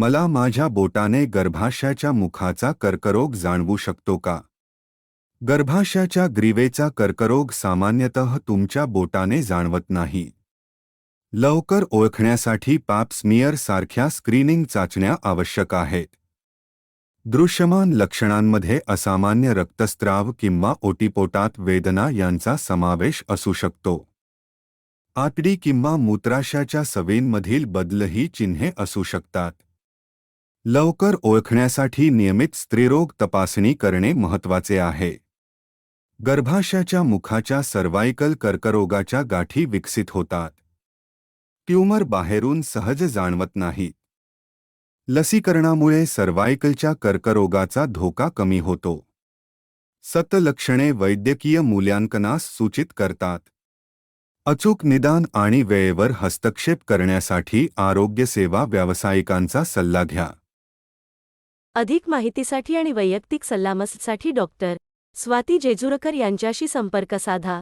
मला माझ्या बोटाने गर्भाशयाच्या मुखाचा कर्करोग जाणवू शकतो का? गर्भाशयाच्या ग्रीवेचा कर्करोग सामान्यतः तुमच्या बोटाने जाणवत नाही. लवकर ओळखण्यासाठी पॅप स्मियर सारख्या स्क्रीनिंग चाचण्या आवश्यक आहेत. दृश्यमान लक्षणांमध्ये असामान्य रक्तस्त्राव किंवा ओटीपोटात वेदना यांचा समावेश असू शकतो. आतडी किंवा मूत्राशयाच्या सवेंमधील बदलही चिन्हे असू शकतात. लवकर ओळखण्यासाठी नियमित स्त्रीरोग तपासणी करणे महत्वाचे आहे. गर्भाशयाच्या मुखाच्या सर्वायकल कर्करोगाच्या गाठी विकसित होतात. ट्यूमर बाहेरून सहज जाणवत नाही लसीकरणामुळे सर्वायकलच्या कर्करोगाचा धोका कमी होतो. सतलक्षणे वैद्यकीय मूल्यांकनास सूचित करतात. अचूक निदान आणि वेळेवर हस्तक्षेप करण्यासाठी आरोग्यसेवा व्यावसायिकांचा सल्ला घ्या. अधिक माहितीसाठी आणि वैयक्तिक सल्लामससाठी डॉक्टर स्वाती जेजुरकर यांच्याशी संपर्क साधा.